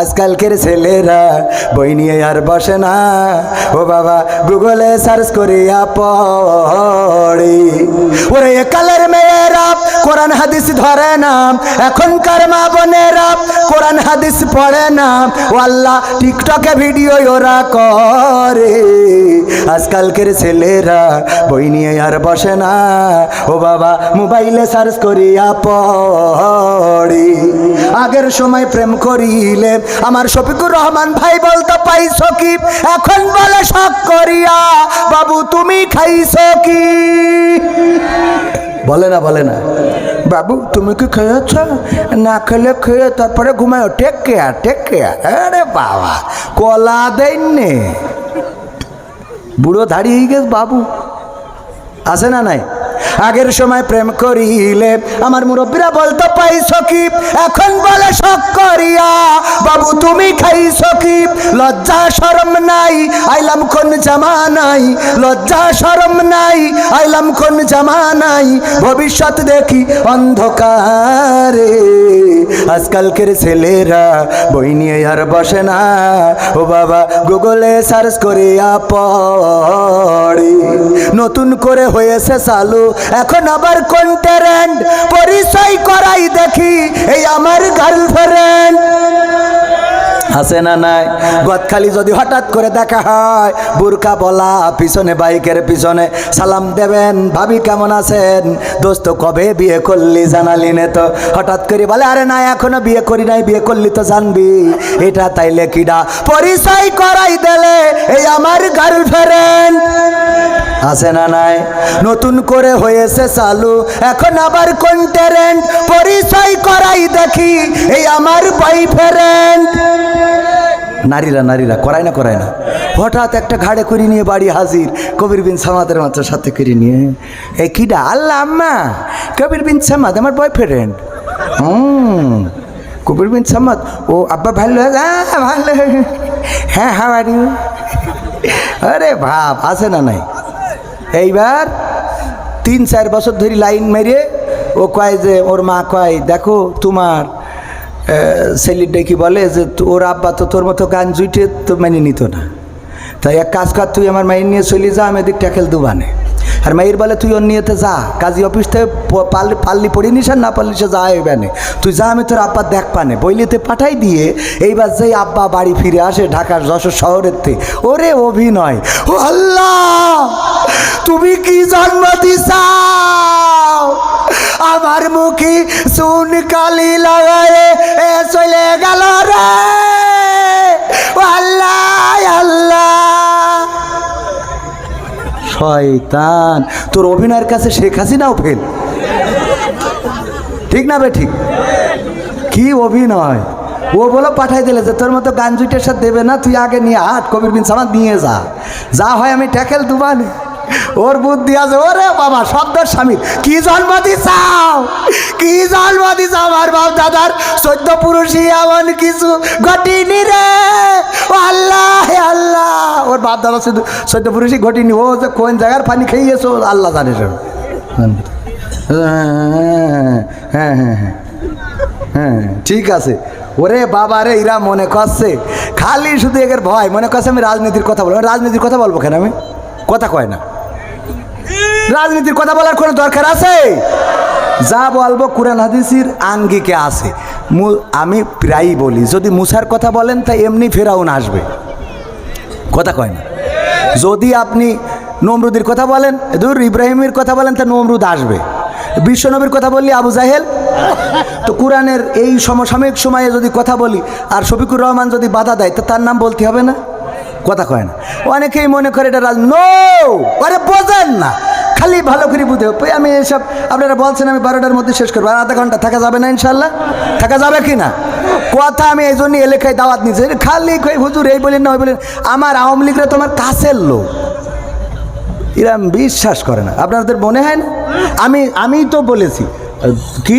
আজকালকের ছেলেরা বই নিয়ে আর বসে না। ও বাবা গুগলে সার্চ করিয়া পড়ি। ওরে একালের মেয়েরা কোরআন হাদিস ধরে না। এখনকার মা বোনেরা কোরআন হাদিস পড়ে না। ও আল্লাহ টিকটকে ভিডিও ওরা করে। আজকালকের ছেলেরা বই নিয়ে আর বসে না। ও বাবা, মোবাইলে সার্চ করিয়া পড়ি। আগের সময় প্রেম করিলে আমার শফিকুর রহমান ভাই বলতো পাইছ কি এখন বলে শখ করিয়া। বাবু, তুমি খাইছ কি? বলে না বলে না। বাবু, তুমি কি খেয়েছ? না খেলে খেয়ে তারপরে ঘুমায়। টেক কেয়ার টেক কেয়ার আরে বাবা, কলা দেননি বুড়ো দাঁড়িয়ে গেছে বাবু। আছে না নাই? আগের সময় প্রেম করিলে আমার মুরব্বীরা বলতো, পাইছ কি? এখন বলে শখ করিয়া। বাবু, তুমি খাইছ কি? লজ্জা, শরম নাই। আইলাম কোন জামা নাই। লজ্জা, শরম নাই। আইলাম কোন জামা নাই। ভবিষ্যৎ দেখি অন্ধকারে। আজকালকের ছেলেরা বই নিয়ে আর বসে না। ও বাবা, গুগলে সার্চ করিয়া পড়ে। নতুন করে হয়েছে চালু। এখন আবার কোন ট্যারেন্ট পরিচয় করাই দেখি এই আমার গার্লফ্রেন্ড আছে না নাই? গদখালি যদি হঠাৎ করে দেখা হয়, বুরকা বলা পিছনে, বাইকের পিছনে, সালাম দেবেন, ভাবি কেমন আছেন? দোস্ত, কবে বিয়ে করলি জানালি নে তো। হঠাৎ করে বলে, আরে না, এখনও বিয়ে করি নাই, বিয়ে করলি তো জানবি। এটা তাইলে কিডা পরিচয় করাই দেলে এই আমার গার্লফ্রেন্ড আছে না নাই? নতুন করে হয়েছে চালু। এখন আবার কোন ট্যারেন্ট পরিচয় করাই দেখি, এই আমার বয়ফ্রেন্ড নারীরা নারীরা, করায় না করায় না। হঠাৎ একটা ঘাড়ে করে নিয়ে বাড়ি হাজির, কবির বিন সামাদের মাত্র সাথে করে নিয়ে। এই কিডা? আল্লাহ আম্মা, কবির বিন সামাদ, আমার বয়ফ্রেন্ড হুম, কবির বিন সামাদ। ও, আব্বা ভালো হ্যাঁ ভালো হ্যাঁ হ্যাঁ আরে ভাব আছে না নাই? এইবার তিন, চার বছর ধরে লাইন মেরে ও কয় যে, ওর মা কয়, দেখো, তোমার ছেলেটা কি বলে যে, ওর আব্বা তো তোর মতো গান জুইটে তো মেনে নিত না। তাই এক কাজ কর, তুই আমার মায়ের নিয়ে চলে যা, আমি এদিক ট্যাকেল দুবানে আর মায়ের বলে, তুই ওর নিয়েতে যা, কাজী অফিস থেকে প- পারলি পারলি পড়ি নিস আর না পারলি সে যা এবানে তুই যা, আমি তোর আব্বা দেখ পানে। বইলিতে পাঠাই দিয়ে এইবার যেই আব্বা বাড়ি ফিরে আসে ঢাকার যশোর শহরের থেকে, ওরে অভিনয়, ও আল্লাহ, তুমি কি জন্ম দিছাও? আমার মুখে সুন কালি লাগায় চলে গেল শয়তান। তোর অভিনয়ের কাছে শেখ হাসিনাও ফেল ঠিক না বে, ঠিক? কি অভিনয়? ও বলো পাঠাই দিলে যে তোর মতো গান জুটের সাথে দেবে না, তুই আগে নিয়ে আট কবির বিন সামাদ নিয়ে যা। যা হয় আমি ট্যাকেল দুবানি। ওর বুদ্ধি আছে, ওরে বাবা, শব্দের স্বামী। কি জন্ম দিছাও? কি জন্ম দিছ আমার বাপ দাদার? চোদ্দ পুরুষই এমন কিছু ঘটিনি রে। ও আল্লাহ আল্লাহ। ওর বাপ দাদা শুধু চোদ্দ পুরুষই ঘটিনি, ও যে কোন জায়গার পানি খেয়েছো আল্লাহ জানে সব হ্যাঁ হ্যাঁ হ্যাঁ হ্যাঁ ঠিক আছে। ওরে বাবা রে ইরা মনে করছে, খালি শুধু একের ভয়। মনে করছে আমি রাজনীতির কথা বলব। রাজনীতির কথা বলব কেন আমি? কথা কয় না। রাজনীতির কথা বলার কোনো দরকার আছে? যা বলব কোরআন হাদিসির আঙ্গিকে আছে। আমি প্রায়ই বলি, যদি মুসার কথা বলেন, তা এমনি ফেরাউন আসবে। কথা কয় না। যদি আপনি নমরুদের কথা বলেন দূর ইব্রাহিমের কথা বলেন, তা নমরুদ আসবে। বিশ্বনবীর কথা বললি, আবু জাহেল? তো কোরআনের এই সমসাময়িক সময়ে যদি কথা বলি, আর শফিকুর রহমান যদি বাধা দেয়, তো তার নাম বলতে হবে না? কথা কয় না। অনেকেই মনে করে এটা রাজ নো আরে বোঝেন না। খালি ভালো করে বুঝে হবে। আমি এসব আপনারা বলছেন আমি বারোটার মধ্যে শেষ করব, আর আধা ঘণ্টা থাকা যাবে না ইনশাল্লাহ থাকা যাবে কি না? কথা আমি এই জন্যই এলাকায় দাওয়াত নিচ্ছি খালি কই, হুজুর এই বলেন না ওই বলেন। আমার আওয়ামী লীগরা তোমার কাছের লোক। এরা বিশ্বাস করে না। আপনাদের মনে হয় না? আমি আমি তো বলেছি। কি?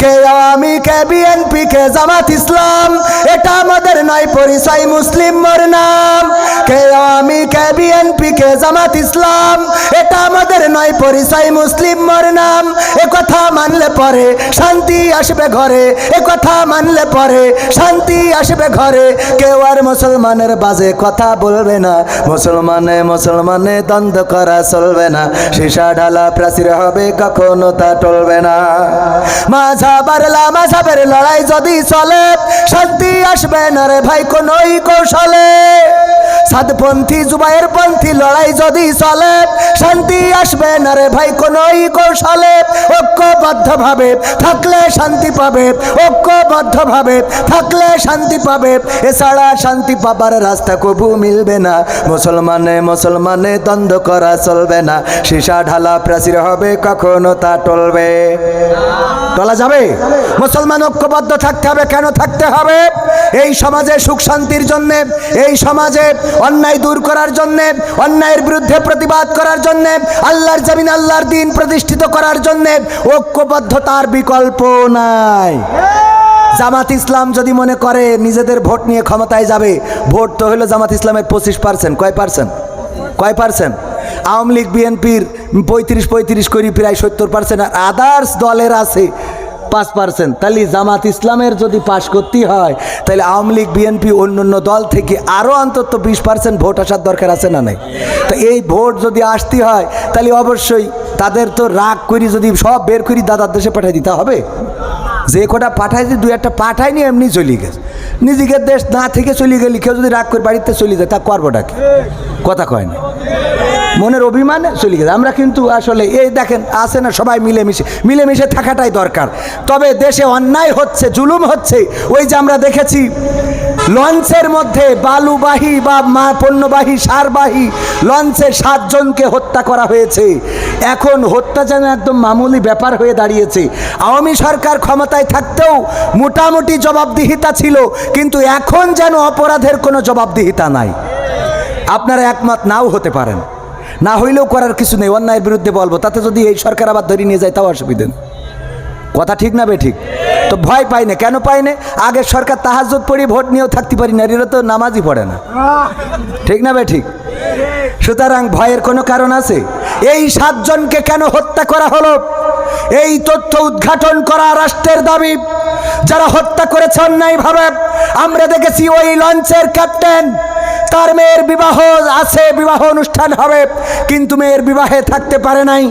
কে আমি কে বিএনপি কে জামাত ইসলাম? এটা আমাদের নয়, পরিচয় মুসলিম মোর নাম। কে আমি কে বিএনপি কে জামাত ইসলাম? এটা আমাদের নয়, পরিচয় মুসলিম মোর নাম। কথা মানলে পরে শান্তি আসবে ঘরে, এ কথা মানলে পরে শান্তি আসবে ঘরে। কেউ আর মুসলমানের বাজে কথা বলবে না, মুসলমানে মুসলমানে দ্বন্দ্ব করা চলবে না। সীসা ঢালা প্রাচীর হবে, কখনো তা টলবে না। মাঝাবার মাঝাবের লড়াই যদি চলে, শান্তি আসবে না রে ভাই, কোনই কৌশলে। সাতপন্থী জুবাইয়ের পন্থী, লড়াই যদি চলে, শান্তি আসবে না রে ভাই কৌশলে। ঐক্যবদ্ধ ভাবে থাকলে শান্তি পাবে ঐক্যবদ্ধ ভাবে থাকলে শান্তি পাবে। এছাড়া শান্তি পাবার রাস্তা কবু মিলবে না। মুসলমানে মুসলমানে দ্বন্দ্ব করা চলবে না। সীসা ঢালা প্রাচীর হবে, কখনো তা টলবে। টলা যাবে? মুসলমান ঐক্যবদ্ধ থাকতে হবে, কেন থাকতে হবে? এই সমাজে সুখ শান্তির জন্য, এই সমাজে অন্যায় দূর করার জন্যে, অন্যায়ের বিরুদ্ধে প্রতিবাদ করার জন্যে, আল্লাহর জামিন, আল্লাহর দিন প্রতিষ্ঠিত করার জন্য ঐক্যবদ্ধতার বিকল্প নাই। জামাত ইসলাম যদি মনে করে নিজেদের ভোট নিয়ে ক্ষমতায় যাবে, ভোট তো হলো জামাত ইসলামের পঁচিশ পার্সেন্ট। কয় পার্সেন্ট? কয় পার্সেন্ট? আওয়ামী লীগ, বিএনপির পঁয়ত্রিশ পঁয়ত্রিশ করি প্রায় সত্তর পার্সেন্ট। আর আদার্স দলের আছে পাঁচ পার্সেন্ট। তাহলে জামাত ইসলামের যদি পাশ করতে হয়, তাহলে আওয়ামী লীগ বিএনপি অন্য অন্য দল থেকে আরও অন্তত বিশ পার্সেন্ট ভোট আসার দরকার আছে না নাই? তো এই ভোট যদি আসতে হয়, তাহলে অবশ্যই তাদের তো রাগ করি যদি সব বের করি দাদার দেশে পাঠিয়ে দিতে হবে। যে কটা পাঠাইছে, দুই একটা পাঠায়নি, এমনি চলে গেছে। নিজেকে দেশ না থেকে চলে গেলি কেউ যদি রাগ করে বাড়িতে চলে যায়, তা করবোটাকে কথা কয় না। মনের অভিমানে চলে গেছে। আমরা কিন্তু আসলে এই দেখেন, আছে না সবাই মিলেমিশে। মিলেমিশে থাকাটাই দরকার। তবে দেশে অন্যায় হচ্ছে, জুলুম হচ্ছে। ওই যে আমরা দেখেছি, লঞ্চের মধ্যে বালুবাহী বা মা পণ্যবাহী, সারবাহী লঞ্চে সাতজনকে হত্যা করা হয়েছে। এখন হত্যা যেন একদম মামুলি ব্যাপার হয়ে দাঁড়িয়েছে। আওয়ামী সরকার ক্ষমতায় থাকতেও মোটামুটি জবাবদিহিতা ছিল, কিন্তু এখন যেন অপরাধের কোনো জবাবদিহিতা নাই। আপনারা একমত নাও হতে পারেন। না হইলেও করার কিছু নেই, অন্যায়ের বিরুদ্ধে বলব। তাতে যদি এই সরকার আবার ধরে নিয়ে যায়, তাও অসুবিধা কথা ঠিক না বে ঠিক তো ভয় পাই না। কেন পাই না? আগের সরকার তাহাজত পড়ি, ভোট নিয়েও থাকতে পারি না। এরা তো নামাজই পড়ে না। ঠিক না বে ঠিক সুতরাং ভয়ের কোনো কারণ আছে? এই সাতজনকে কেন হত্যা করা হলো? এই তথ্য উদ্ঘাটন করা রাষ্ট্রের দাবি। যারা হত্যা করেছে অন্যায়ভাবে, আমরা দেখেছি ওই লঞ্চের ক্যাপ্টেন তার মেয়ের বিবাহ আছে, বিবাহ অনুষ্ঠান হবে, কিন্তু মেয়ের বিবাহে থাকতে পারে নাই।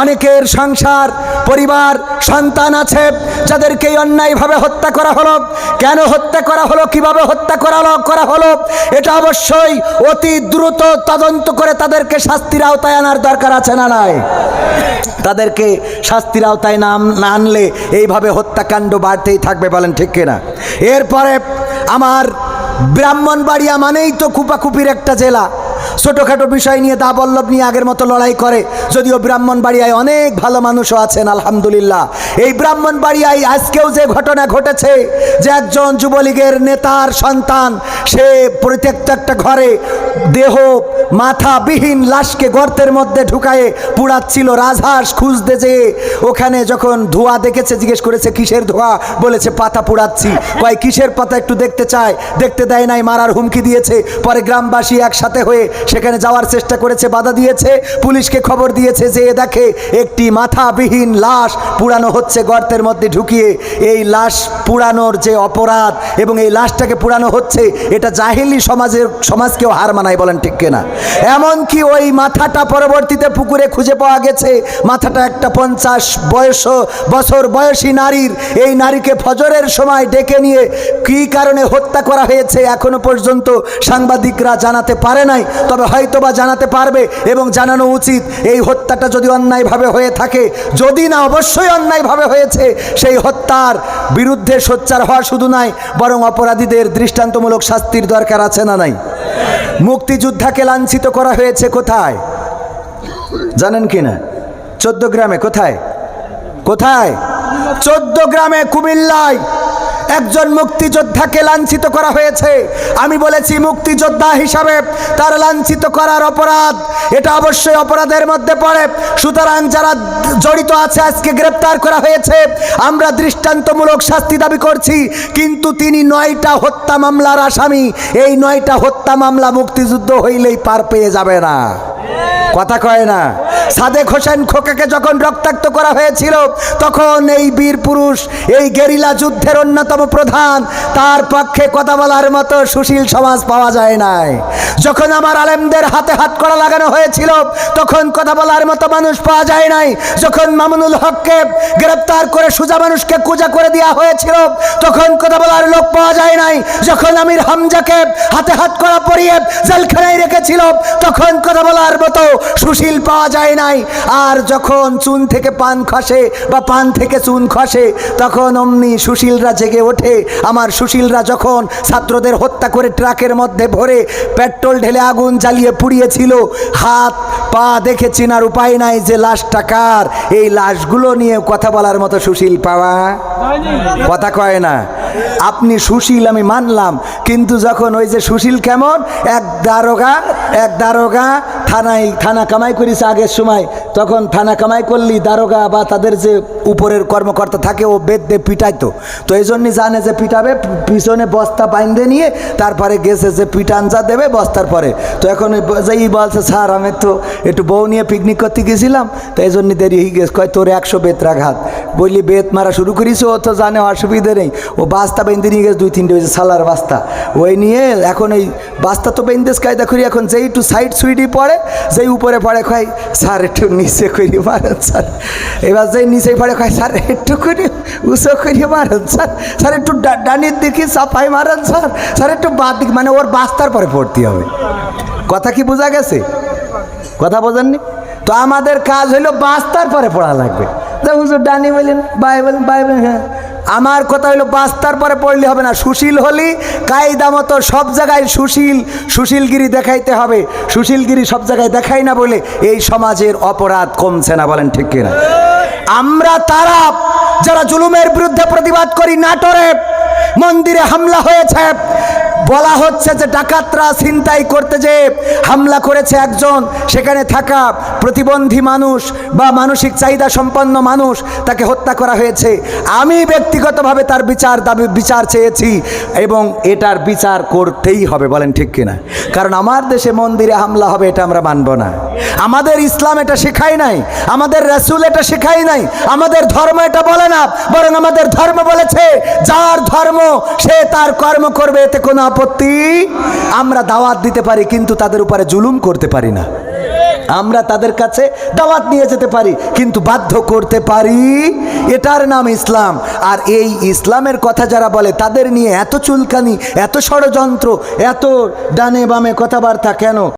অনেকের সংসার, পরিবার, সন্তান আছে যাদেরকে অন্যায়ভাবে হত্যা করা হলো। কেন হত্যা করা হলো, কীভাবে হত্যা করা হলো করা হলো, এটা অবশ্যই অতি দ্রুত তদন্ত করে তাদেরকে শাস্তির আওতায় আনার দরকার আছে না নাই? তাদেরকে শাস্তির আওতায় নাম না আনলে এইভাবে হত্যাকাণ্ড বাড়তেই থাকবে বলেন ঠিক কিনা? এরপরে আমার ব্রাহ্মণবাড়িয়া মানেই তো কুপাকুপির একটা জেলা। ছোটোখাটো বিষয় নিয়ে দা বল্লভ নিয়ে আগের মতো লড়াই করে। যদিও ব্রাহ্মণবাড়িয়ায় অনেক ভালো মানুষও আছেন, আলহামদুলিল্লাহ। এই ব্রাহ্মণবাড়িয়ায় আজকেও যে ঘটনা ঘটেছে, যে একজন যুবলীগের নেতার সন্তান, সে পরিত্যক্ত একটা ঘরে দেহ মাথাবিহীন লাশকে গর্তের মধ্যে ঢুকায়ে পুড়াচ্ছিল। রাজহাঁস খুঁজতে যেয়ে ওখানে যখন ধোঁয়া দেখেছে, জিজ্ঞেস করেছে, কিসের ধোঁয়া? বলেছে, পাতা পুড়াচ্ছি। কয়, কিসের পাতা? একটু দেখতে চায়। দেখতে দেয় নাই, মারার হুমকি দিয়েছে। পরে গ্রামবাসী একসাথে হয়ে সেখানে যাওয়ার চেষ্টা করেছে, বাধা দিয়েছে। পুলিশকে খবর দিয়েছে যে দেখে একটি মাথাবিহীন লাশ পুরানো হচ্ছে গর্তের মধ্যে ঢুকিয়ে। এই লাশ পুরানোর যে অপরাধ এবং এই লাশটাকে পুরানো হচ্ছে, এটা জাহিলি সমাজের, সমাজকেও হার মানায় বলেন ঠিক কিনা। এমনকি ওই মাথাটা পরবর্তীতে পুকুরে খুঁজে পাওয়া গেছে। মাথাটা একটা পঞ্চাশ বয়স, বছর বয়সী নারীর। এই নারীকে ফজরের সময় ডেকে নিয়ে কী কারণে হত্যা করা হয়েছে এখনও পর্যন্ত সাংবাদিকরা জানাতে পারে নাই। তবে হয়তোবা জানাতে পারবে এবং জানানো উচিত, এই হত্যাটা যদি অন্যায়ভাবে হয়ে থাকে, যদি না অবশ্যই অন্যায়ভাবে হয়েছে, সেই হত্যার বিরুদ্ধে সোচ্চার হওয়া শুধু নয় বরং অপরাধীদের দৃষ্টান্তমূলক শাস্তির দরকার আছে না নাই? মুক্তিযোদ্ধাকে লাঞ্ছিত করা হয়েছে কোথায়? জানেন কি না? চোদ্দ গ্রামে, কোথায়? কোথায়? চোদ্দ গ্রামে কুমিল্লায়। একজন মুক্তিযোদ্ধাকে লাঞ্ছিত করা হয়েছে। আমি বলেছি মুক্তিযোদ্ধা হিসাবে তার লাঞ্ছিত করার অপরাধ, এটা অবশ্যই অপরাধের মধ্যে পড়ে। সুতরাং যারা জড়িত আছে, আজকে গ্রেপ্তার করা হয়েছে, আমরা দৃষ্টান্তমূলক শাস্তি দাবি করছি, কিন্তু তিনি নয়টা হত্যা মামলার আসামি। এই নয়টা হত্যা মামলা মুক্তিযুদ্ধ হইলেই পার পেয়ে যাবে না। কথা কয় না। সাদেক হোসেন খোকাকে যখন রক্তাক্ত করা হয়েছিল, তখন এই বীর পুরুষ, এই গেরিলা যুদ্ধের অন্যতম প্রধান, তার পক্ষে কথা বলার মতো সুশীল সমাজ পাওয়া যায় নাই। যখন আমার আলেমদের হাতে হাত করা লাগানো হয়েছিল, তখন কথা বলার মতো মানুষ পাওয়া যায় নাই। যখন মামুনুল হককে গ্রেপ্তার করে সুজা মানুষকে কুজা করে দেওয়া হয়েছিল, তখন কথা বলার লোক পাওয়া যায় নাই। যখন আমির হামজাকে হাতে হাত করা পরিয়ে জেলখানায় রেখেছিল, তখন কথা বলার মতো সুশীল পাওয়া যায় নাই। আর যখন চুন থেকে পান খসে বা পান থেকে চুন খসে, তখন অমনি সুশীলরা জেগে ওঠে। আমার সুশীলরা যখন ছাত্রদের হত্যা করে ট্রাকের মধ্যে ভরে পেট্রোল ঢেলে আগুন জ্বালিয়ে পুড়িয়েছিল, হাত, পা দেখে চেনার উপায় নাই যে লাশটা কার। এই লাশগুলো নিয়ে কথা বলার মতো সুশীল পাওয়া কথা কয় না। আপনি সুশীল, আমি মানলাম। কিন্তু যখন ওই যে সুশীল কেমন? এক দারোগা এক দারোগা থানায় থানা কামাই করিস আগের সময়। তখন থানা কামাই করলি দারোগা বা তাদের যে উপরের কর্মকর্তা থাকে, ও বেদ দিয়ে পিটাইতো। তো এই জন্যই জানে যে পিটাবে পিছনে বস্তা বাইন্দে নিয়ে তারপরে গেছে যে পিটান যা দেবে বস্তার পরে। তো এখন যেই বলছে, স্যার, আমি তো একটু বউ নিয়ে পিকনিক করতে গেছিলাম, তো এই জন্য দেরি হয়ে গেছে। কয়, তোর একশো বেতরাঘাত। বললি, বেত মারা শুরু করিস, ও তো জানে, অসুবিধে নেই। ও বাস্তা বেঁধে নিয়ে গেছে দুই তিনটে হয়েছে সালার বাস্তা। ওই নিয়ে এখন ওই বাস্তা তো বেঁধেস কায়দা করি, এখন যেই একটু সাইড সুইডি পড়ে, যেই উপরে পড়ে, কয়, স্যার, একটু নিচে করি, মারেন, স্যার। এবার যেই নিচে পড়ে কয়, স্যার, একটু করি উঁচু করি মারেন, স্যার। স্যার, একটু ডানির দিকে চাপাই মারেন, স্যার। স্যার, একটু বাদ দিক মানে ওর বাস্তার পরে পড়তে হবে। কথা কি বোঝা গেছে? কথা বোঝেননি? তো আমাদের কাজ হলো বাস্তার পরে পড়া লাগবে। হুজুর ডানি বললেন বাই বলেন বাই বলেন হ্যাঁ। আমার কথা হলো বাস্তার পরে পড়লে হবে না, সুশীল হলি কায়দা মতো সব জায়গায় সুশীল, সুশীলগিরি দেখাইতে হবে। সুশীলগিরি সব জায়গায় দেখাই না বলে এই সমাজের অপরাধ কমছে না, বলেন ঠিক কিনা? আমরা তারা যারা জুলুমের বিরুদ্ধে প্রতিবাদ করি নাটোরে মন্দিরে হামলা হয়েছে। বলা হচ্ছে যে ডাকাতরা ছিনতাই করতে যে হামলা করেছে একজন, সেখানে থাকা প্রতিবন্ধী মানুষ বা মানসিক চাহিদা সম্পন্ন মানুষ তাকে হত্যা করা হয়েছে। আমি ব্যক্তিগতভাবে তার বিচার দাবি, বিচার চেয়েছি এবং এটার বিচার করতেই হবে, বলেন ঠিক কিনা? কারণ আমার দেশে মন্দিরে হামলা হবে এটা আমরা মানব না। আমাদের ইসলাম এটা শেখায় নাই, আমাদের রাসূল এটা শেখায় নাই, আমাদের ধর্ম এটা বলে না, বরং আমাদের ধর্ম বলেছে, যার ধর্ম সে তার কর্ম করবে, এতে কোনো আপত্তি আমরা দাওয়াত দিতে পারি, কিন্তু তাদের উপরে জুলুম করতে পারি না। আমরা তাদের কাছে দাওয়াত নিয়ে যেতে পারি, কিন্তু বাধ্য করতে পারি। এটার নাম ইসলাম। আর এই ইসলামের কথা যারা বলে, তাদের নিয়ে এত চুলকানি, এত ষড়যন্ত্র, এত ডানে বামে কথাবার্তা কেন?